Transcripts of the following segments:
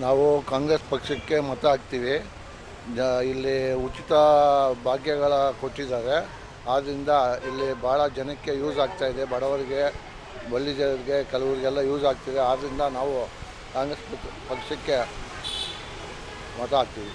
ನಾವು ಕಾಂಗ್ರೆಸ್ ಪಕ್ಷಕ್ಕೆ ಮತ ಹಾಕ್ತೀವಿ. ಇಲ್ಲಿ ಉಚಿತ ಭಾಗ್ಯಗಳ ಕೊಟ್ಟಿದ್ದಾರೆ. ಆದ್ದರಿಂದ ಇಲ್ಲಿ ಭಾಳ ಜನಕ್ಕೆ ಯೂಸ್ ಆಗ್ತಾ ಇದೆ. ಬಡವರಿಗೆ, ಬಲ್ಲಿಜರಿಗೆ, ಕೆಲವರಿಗೆಲ್ಲ ಯೂಸ್ ಆಗ್ತಿದೆ. ಆದ್ದರಿಂದ ನಾವು ಕಾಂಗ್ರೆಸ್ ಪಕ್ಷ- ಪಕ್ಷಕ್ಕೆ ಮತ ಹಾಕ್ತೀವಿ.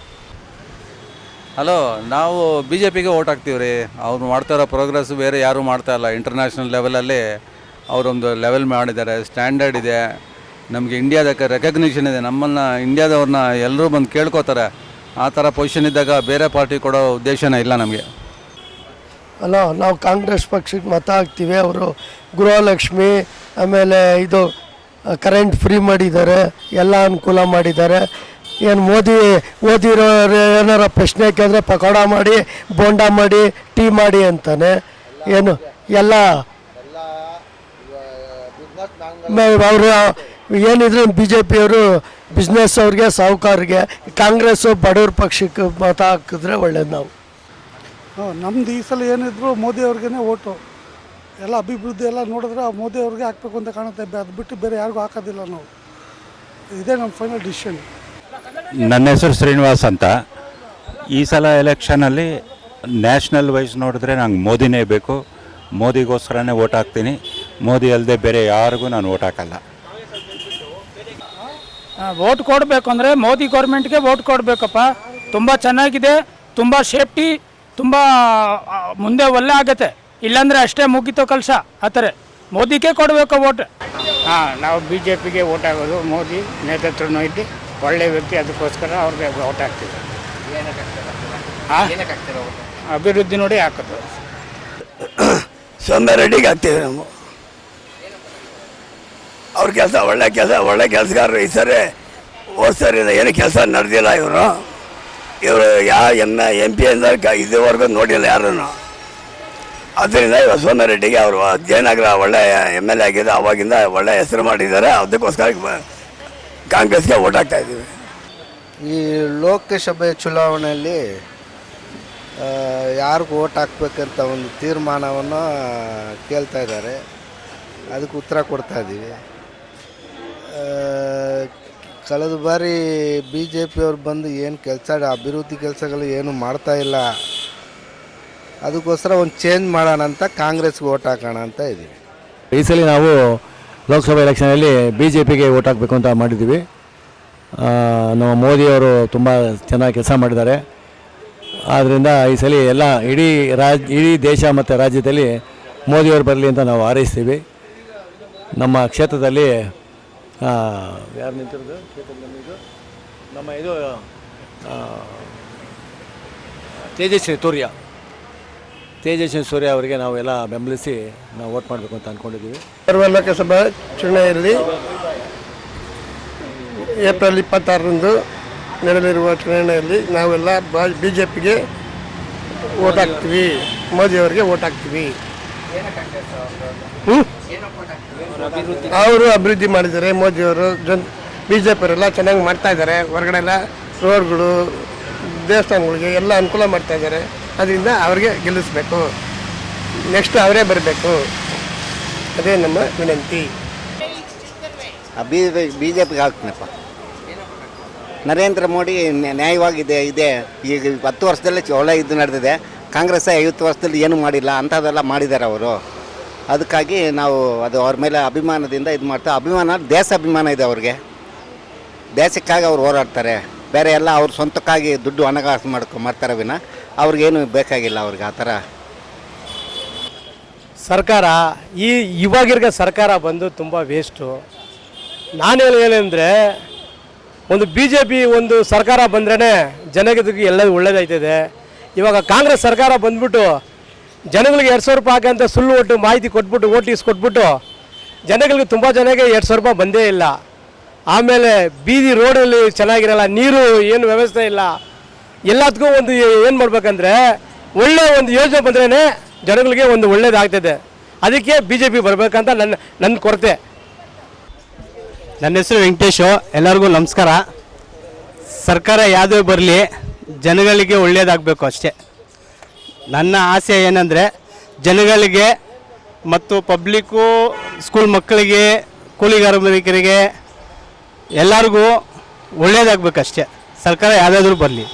ಹಲೋ, ನಾವು ಬಿ ಜೆ ಪಿಗೆ ಓಟ್ ಹಾಕ್ತೀವಿ ರೀ ಅವ್ರು ಮಾಡ್ತಾ ಇರೋ ಪ್ರೋಗ್ರೆಸ್ ಬೇರೆ ಯಾರೂ ಮಾಡ್ತಾ ಇಲ್ಲ. ಇಂಟರ್ನ್ಯಾಷನಲ್ ಲೆವೆಲಲ್ಲಿ ಅವರೊಂದು ಲೆವೆಲ್ ಮಾಡಿದ್ದಾರೆ. ಸ್ಟ್ಯಾಂಡರ್ಡ್ ಇದೆ. ನಮಗೆ ಇಂಡಿಯಾದಕ್ಕೆ ರೆಕಗ್ನಿಷನ್ ಇದೆ. ನಮ್ಮನ್ನು ಇಂಡಿಯಾದವ್ರನ್ನ ಎಲ್ಲರೂ ಬಂದು ಕೇಳ್ಕೊತಾರೆ. ಆ ಥರ ಪೊಸಿಷನ್ ಇದ್ದಾಗ ಬೇರೆ ಪಾರ್ಟಿ ಕೊಡೋ ಉದ್ದೇಶನೇ ಇಲ್ಲ ನಮಗೆ. ಅಲ್ಲ ನಾವು ಕಾಂಗ್ರೆಸ್ ಪಕ್ಷಕ್ಕೆ ಮತ ಹಾಕ್ತೀವಿ. ಅವರು ಗೃಹಲಕ್ಷ್ಮಿ ಆಮೇಲೆ ಇದು ಕರೆಂಟ್ ಫ್ರೀ ಮಾಡಿದ್ದಾರೆ. ಎಲ್ಲ ಅನುಕೂಲ ಮಾಡಿದ್ದಾರೆ. ಏನು ಮೋದಿ ಓದಿರೋ ಏನಾರ ಪ್ರಶ್ನೆ ಕೇಳಿದ್ರೆ ಪಕೋಡ ಮಾಡಿ ಬೋಂಡ ಮಾಡಿ ಟೀ ಮಾಡಿ ಅಂತಾನೆ. ಏನು ಎಲ್ಲ. ಅವರು ಏನಿದ್ರು ಬಿ ಜೆ ಪಿಯವರು ಬಿಸ್ನೆಸ್ ಅವ್ರಿಗೆ ಸಾಹುಕಾರರಿಗೆ ಕಾಂಗ್ರೆಸ್ಸು ಬಡವ್ರ ಪಕ್ಷಕ್ಕೆ ಮತ ಹಾಕಿದ್ರೆ ಒಳ್ಳೇದು ನಾವು. ನಮ್ದು ಈ ಸಲ ಏನಿದ್ರು ಮೋದಿ ಅವ್ರಿಗೇ ಓಟು. ಎಲ್ಲ ಅಭಿವೃದ್ಧಿ ಎಲ್ಲ ನೋಡಿದ್ರೆ ಮೋದಿ ಅವ್ರಿಗೆ ಹಾಕ್ಬೇಕು ಅಂತ ಕಾಣುತ್ತೆ. ಬೆ- ಅದು ಬಿಟ್ಟು ಬೇರೆ ಯಾರಿಗೂ ಹಾಕೋದಿಲ್ಲ ನಾವು. ಇದೇ ನಮ್ಮ ಫೈನಲ್ ಡಿಸಿಷನ್ ನನ್ನ ಹೆಸರು ಶ್ರೀನಿವಾಸ್ ಅಂತ. ಈ ಸಲ ಎಲೆಕ್ಷನಲ್ಲಿ ನ್ಯಾಷನಲ್ ವೈಸ್ ನೋಡಿದ್ರೆ ನಂಗೆ ಮೋದಿನೇ ಬೇಕು. ಮೋದಿಗೋಸ್ಕರನೇ ಓಟ್ ಹಾಕ್ತೀನಿ. ಮೋದಿ ಅಲ್ಲದೆ ಬೇರೆ ಯಾರಿಗೂ ನಾನು ಓಟ್ ಹಾಕಲ್ಲ. ವೋಟ್ ಕೊಡಬೇಕು ಅಂದರೆ ಮೋದಿ ಗೌರ್ಮೆಂಟ್ಗೆ ವೋಟ್ ಕೊಡಬೇಕಪ್ಪ. ತುಂಬ ಚೆನ್ನಾಗಿದೆ ತುಂಬ ಸೇಫ್ಟಿ ತುಂಬ ಮುಂದೆ ಒಳ್ಳೆ ಆಗತ್ತೆ. ಇಲ್ಲಾಂದರೆ ಅಷ್ಟೇ ಮುಗಿತೋ ಕೆಲಸ ಆ ಥರ. ಮೋದಿಗೆ ಕೊಡಬೇಕು ವೋಟ್ ಹಾಂ ನಾವು ಬಿ ಜೆ ಪಿಗೆ ವೋಟ್ ಆಗೋದು. ಮೋದಿ ನೇತೃತ್ವನೂ ಇದ್ದು ಒಳ್ಳೆ ವ್ಯಕ್ತಿ ಅದಕ್ಕೋಸ್ಕರ ಅವ್ರಿಗೆ ಓಟ್ ಹಾಕ್ತೀವಿ. ಹಾಂ? ಅಭಿವೃದ್ಧಿ ನೋಡಿ ಹಾಕೋದು. ಸೋಮ್ಯ ರೆಡ್ಡಿಗೆ ಹಾಕ್ತೀವಿ ನಾವು? ಅವ್ರ ಕೆಲಸ ಒಳ್ಳೆ ಕೆಲಸ, ಒಳ್ಳೆ ಕೆಲಸಗಾರರು ಈ ಸರಿ ಹೋದ ಸರಿ ಏನು ಕೆಲಸ ನಡೆದಿಲ್ಲ ಇವರು. ಇವರು ಯಾ ಎಂ ಎಂ ಪಿ ಕ- ಇದುವರೆಗೂ ನೋಡಿಲ್ಲ ಯಾರನ್ನು. ಅದರಿಂದ ಸೋಮ್ಯ ರೆಡ್ಡಿಗೆ ಅವರು ಜಯನಗರ ಒಳ್ಳೆ ಎಂ ಎಲ್ ಎ ಆಗಿದೆ ಅವಾಗಿಂದ ಒಳ್ಳೆ ಹೆಸರು ಮಾಡಿದ್ದಾರೆ. ಅದಕ್ಕೋಸ್ಕರ ಕಾಂಗ್ರೆಸ್ಗೆ ಓಟ್ ಹಾಕ್ತಾ ಇದ್ದೀವಿ. ಈ ಲೋಕಸಭೆ ಚುನಾವಣೆಯಲ್ಲಿ ಯಾರಿಗೂ ಓಟ್ ಹಾಕ್ಬೇಕಂತ ಒಂದು ತೀರ್ಮಾನವನ್ನು ಕೇಳ್ತಾ ಇದ್ದಾರೆ. ಅದಕ್ಕೆ ಉತ್ತರ ಕೊಡ್ತಾ ಇದ್ದೀವಿ. ಕಳೆದ ಬಾರಿ ಬಿ ಜೆ ಪಿಯವ್ರು ಬಂದು ಏನು ಕೆಲಸ ಅಭಿವೃದ್ಧಿ ಕೆಲಸಗಳು ಏನು ಮಾಡ್ತಾ ಇಲ್ಲ. ಅದಕ್ಕೋಸ್ಕರ ಒಂದು ಚೇಂಜ್ ಮಾಡೋಣ ಅಂತ ಕಾಂಗ್ರೆಸ್ಗೆ ಓಟ್ ಹಾಕೋಣ ಅಂತ ಇದ್ದೀವಿ. ಈ ಸಲ ನಾವು ಲೋಕಸಭಾ ಎಲೆಕ್ಷನಲ್ಲಿ ಬಿ ಜೆ ಪಿಗೆ ಓಟ್ ಹಾಕಬೇಕು ಅಂತ ಮಾಡಿದ್ದೀವಿ. ನಮ್ಮ ಮೋದಿಯವರು ತುಂಬ ಚೆನ್ನಾಗಿ ಕೆಲಸ ಮಾಡಿದ್ದಾರೆ. ಆದ್ದರಿಂದ ಈ ಸಲ ಎಲ್ಲ ಇಡೀ ರಾಜ್, ಇಡೀ ದೇಶ ಮತ್ತು ರಾಜ್ಯದಲ್ಲಿ ಮೋದಿಯವರು ಬರಲಿ ಅಂತ ನಾವು ಹಾರೈಸ್ತೀವಿ. ನಮ್ಮ ಕ್ಷೇತ್ರದಲ್ಲಿ ಯಾರು ನಿಂತಿರೋದು? ಚೇತನ್ ಇದು? ನಮ್ಮ ಇದು ಆ, ತೇಜಸ್ವಿ ಸೂರ್ಯ. ತೇಜಸ್ವಿ ಸೂರ್ಯ ಅವರಿಗೆ ನಾವೆಲ್ಲ ಬೆಂಬಲಿಸಿ ನಾವು ವೋಟ್ ಮಾಡಬೇಕು ಅಂತ ಅಂದ್ಕೊಂಡಿದ್ದೀವಿ ಬರುವ ಲೋಕಸಭಾ ಚುನಾವಣೆಯಲ್ಲಿ ಏಪ್ರಿಲ್ ಇಪ್ಪತ್ತಾರರಂದು ನಡೆಯಲಿರುವ ಚುನಾವಣೆಯಲ್ಲಿ ನಾವೆಲ್ಲ ಬಿ ಜೆ ಪಿಗೆ ಓಟ್ ಹಾಕ್ತೀವಿ. ಮೋದಿಯವರಿಗೆ ಓಟ್ ಹಾಕ್ತೀವಿ. ಹ್ಮ್? ಅವರು ಅಭಿವೃದ್ಧಿ ಮಾಡಿದ್ದಾರೆ ಮೋದಿಯವರು ಜನ್ ಬಿ ಜೆ ಪಿಯವರೆಲ್ಲ ಚೆನ್ನಾಗಿ ಮಾಡ್ತಾ ಇದ್ದಾರೆ ಹೊರಗಡೆ ಎಲ್ಲ ರೋಡ್ಗಳು, ದೇವಸ್ಥಾನಗಳಿಗೆ ಎಲ್ಲ ಅನುಕೂಲ ಮಾಡ್ತಾ ಇದ್ದಾರೆ, ಅದರಿಂದ ಅವ್ರಿಗೆ ಗೆಲ್ಲಿಸ್ಬೇಕು. ನೆಕ್ಸ್ಟ್ ಅವರೇ ಬರಬೇಕು. ಅದೇ ನಮ್ಮ ವಿನಂತಿ. ಬಿ ಬಿ ಜೆ ಪಿಗೆ ಹಾಕ್ತೀನಪ್ಪ. ನರೇಂದ್ರ ಮೋದಿ ನ್ಯಾ- ನ್ಯಾಯವಾಗಿದೆ, ಇದೆ. ಈಗ ಹತ್ತು ವರ್ಷದಲ್ಲೇ ಒಳ್ಳೆ ಇದು ನಡೆದಿದೆ. ಕಾಂಗ್ರೆಸ್ ಐವತ್ತು ವರ್ಷದಲ್ಲಿ ಏನು ಮಾಡಿಲ್ಲ, ಅಂಥದ್ದೆಲ್ಲ ಮಾಡಿದ್ದಾರೆ ಅವರು. ಅದಕ್ಕಾಗಿ ನಾವು ಅದು ಅವ್ರ ಮೇಲೆ ಅಭಿಮಾನದಿಂದ ಇದು ಮಾಡ್ತಾ ಅಭಿಮಾನ, ದೇಶ ಅಭಿಮಾನ ಇದೆ ಅವ್ರಿಗೆ. ದೇಶಕ್ಕಾಗಿ ಅವ್ರು ಹೋರಾಡ್ತಾರೆ. ಬೇರೆ ಎಲ್ಲ ಅವ್ರ ಸ್ವಂತಕ್ಕಾಗಿ ದುಡ್ಡು ಹಣಕಾಸು ಮಾಡ್ಕೊ ಮಾಡ್ತಾರೆ ವಿನ ಅವ್ರಿಗೇನು ಬೇಕಾಗಿಲ್ಲ ಅವ್ರಿಗೆ ಆ ಥರ. ಸರ್ಕಾರ, ಈ ಇವಾಗಿರ್ಗ ಸರ್ಕಾರ ಬಂದು ತುಂಬ ವೇಸ್ಟು ನಾನು ಏನಂದರೆ ಒಂದು ಬಿ ಜೆ ಪಿ ಒಂದು ಸರ್ಕಾರ ಬಂದ್ರೇ ಜನಗದಿಗೆ ಎಲ್ಲ ಒಳ್ಳೇದಾಯ್ತದೆ ಇವಾಗ ಕಾಂಗ್ರೆಸ್ ಸರ್ಕಾರ ಬಂದ್ಬಿಟ್ಟು ಜನಗಳಿಗೆ ಎರಡು ಸಾವಿರ ರೂಪಾಯಿ ಹಾಕಂತ ಸುಳ್ಳು ಒಟ್ಟು ಮಾಹಿತಿ ಕೊಟ್ಬಿಟ್ಟು ಓಟ್ ಕೊಟ್ಬಿಟ್ಟು, ಜನಗಳಿಗೆ ತುಂಬ ಜನಕ್ಕೆ ಎರಡು ಸಾವಿರ ರೂಪಾಯಿ ಬಂದೇ ಇಲ್ಲ. ಆಮೇಲೆ ಬೀದಿ ರೋಡಲ್ಲಿ ಚೆನ್ನಾಗಿರಲ್ಲ, ನೀರು ಏನು ವ್ಯವಸ್ಥೆ ಇಲ್ಲ. ಎಲ್ಲದಕ್ಕೂ ಒಂದು ಏನು ಮಾಡ್ಬೇಕಂದ್ರೆ, ಒಳ್ಳೆ ಒಂದು ಯೋಜನೆ ಬಂದ್ರೇ ಜನಗಳಿಗೆ ಒಂದು ಒಳ್ಳೇದಾಗ್ತದೆ. ಅದಕ್ಕೆ ಬಿ ಜೆ ಪಿ ಬರಬೇಕಂತ ನನ್ನ ನನ್ನ ಕೊರತೆ. ನನ್ನ ಹೆಸರು ವೆಂಕಟೇಶು, ಎಲ್ಲರಿಗೂ ನಮಸ್ಕಾರ. ಸರ್ಕಾರ ಯಾವುದೇ ಬರಲಿ, ಜನಗಳಿಗೆ ಒಳ್ಳೇದಾಗಬೇಕು ಅಷ್ಟೇ. ನನ್ನ ಆಸೆ ಏನಂದರೆ ಜನಗಳಿಗೆ ಮತ್ತು ಪಬ್ಲಿಕ್ಕು ಸ್ಕೂಲ್ ಮಕ್ಕಳಿಗೆ ಕೂಲಿ ಕಾರ್ಮಿಕರಿಗೆ ಎಲ್ಲರಿಗೂ ಒಳ್ಳೆಯದಾಗಬೇಕಷ್ಟೇ ಸರ್ಕಾರ ಯಾವುದಾದ್ರೂ ಬರಲಿ.